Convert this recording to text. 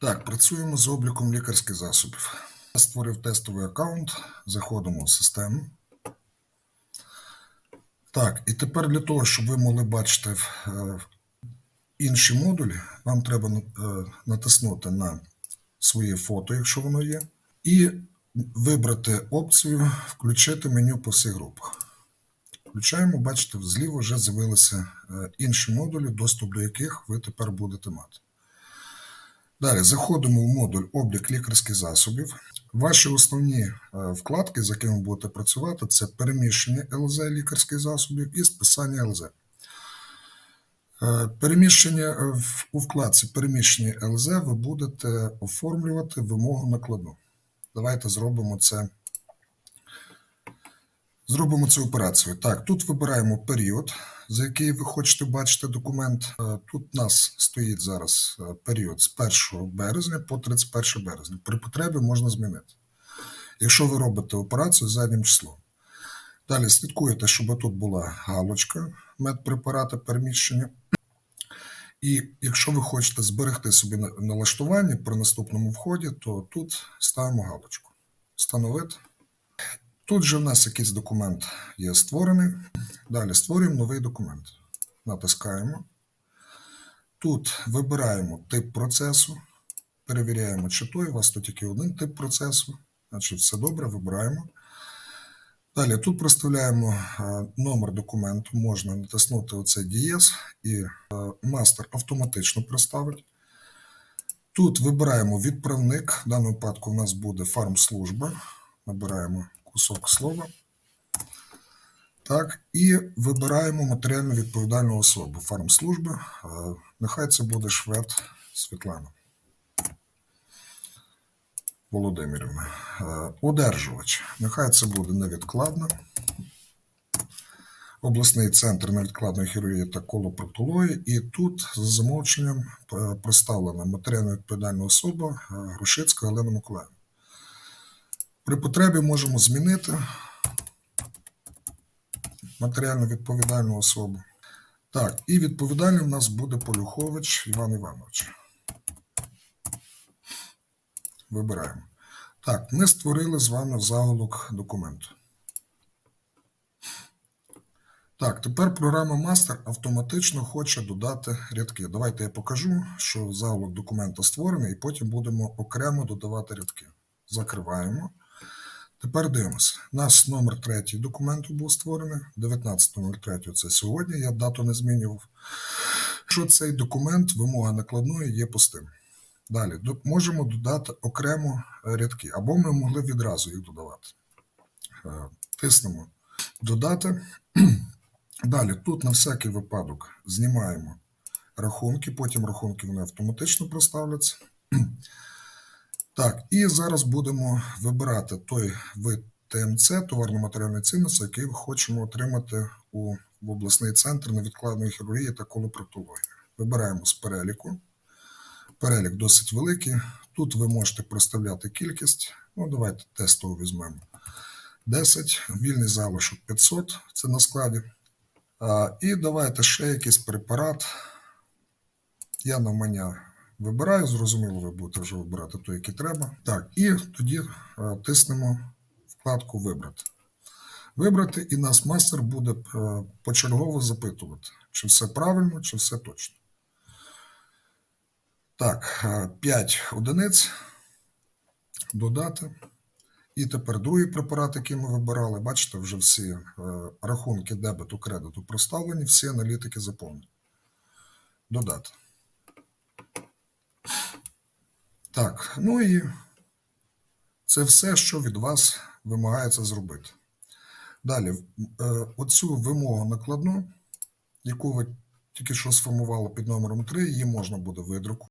Так, працюємо з обліком лікарських засобів. Я створив тестовий аккаунт, заходимо в систему. Так, і тепер для того, щоб ви могли бачити е, інші модулі, вам треба е, натиснути на своє фото, якщо воно є, і вибрати опцію Включити меню по всіх групах. Включаємо, бачите, зліва вже з'явилися е, інші модулі, доступ до яких ви тепер будете мати. Далі заходимо в модуль облік лікарських засобів. Ваші основні е, вкладки, з якими будете працювати, це переміщення ЛЗ лікарських засобів і списання ЛЗ. Е, Переміщення е, у вкладці переміщення ЛЗ ви будете оформлювати вимогу накладну. Давайте зробимо це. Зробимо цю операцію. Так, тут вибираємо період, за який ви хочете бачити документ. Е, Тут у нас стоїть зараз е, період з 1 березня по 31 березня. При потребі можна змінити. Якщо ви робите операцію заднім числом. Далі слідкуєте, щоб тут була галочка медпрепарата переміщення. І якщо ви хочете зберегти собі налаштування при наступному вході, то тут ставимо галочку. Встановити. Тут же в нас якийсь документ є створений. Далі створюємо новий документ. Натискаємо. Тут вибираємо тип процесу. Перевіряємо, чи той. У вас тут тільки один тип процесу. Значить, все добре, вибираємо. Далі тут проставляємо е, номер документу. Можна натиснути оцей дієс і е, мастер автоматично проставить. Тут вибираємо відправник. В даному випадку у нас буде фармслужба. Набираємо кусок слова. Так, і вибираємо матеріально відповідальну особу фармслужби. Е, Нехай це буде швед Світлана Володимирівна. Е, Одержувач. Нехай це буде невідкладно. Обласний центр невідкладної хірургії та колопроктології. І тут за замовченням е, проставлена матеріально відповідальна особа Грушицька Галина Миколаївна. При потребі можемо змінити матеріально відповідальну особу. Так, і відповідальним у нас буде Полюхович Іван Іванович. Вибираємо. Так, ми створили з вами заголовок документу. Так, тепер програма Master автоматично хоче додати рядки. Давайте я покажу, що заголовок документа створений, і потім будемо окремо додавати рядки. Закриваємо. Тепер дивимося. Наш номер третій документу був створений. 19.03 це сьогодні. Я дату не змінював. Що цей документ, вимога накладної є пустим. Далі можемо додати окремо рядки, або ми могли відразу їх додавати. Е, Тиснемо додати. Далі тут на всякий випадок знімаємо рахунки, потім рахунки вони автоматично проставляться. Так, і зараз будемо вибирати той вид ТМЦ, товарно-матеріальної цінності, який хочемо отримати у, в обласний центр невідкладної хірургії та колопроктології. Вибираємо з переліку. Перелік досить великий. Тут ви можете проставляти кількість. Ну, давайте тестово візьмемо 10, вільний залишок 500, це на складі. А, і давайте ще якийсь препарат. Я навмання вибираю, зрозуміло, ви будете вже вибирати той, який треба. Так, і тоді е, тиснемо вкладку Вибрати. Вибрати, і нас мастер буде е, почергово запитувати, чи все правильно, чи все точно. Так, 5 одиниць. Додати. І тепер другий препарат, який ми вибирали. Бачите, вже всі е, рахунки дебету, кредиту проставлені, всі аналітики заповнені. Додати. Так, ну і це все, що від вас вимагається зробити. Далі, е, оцю вимогу накладну, яку ви тільки що сформували під номером 3, її можна буде видрукувати.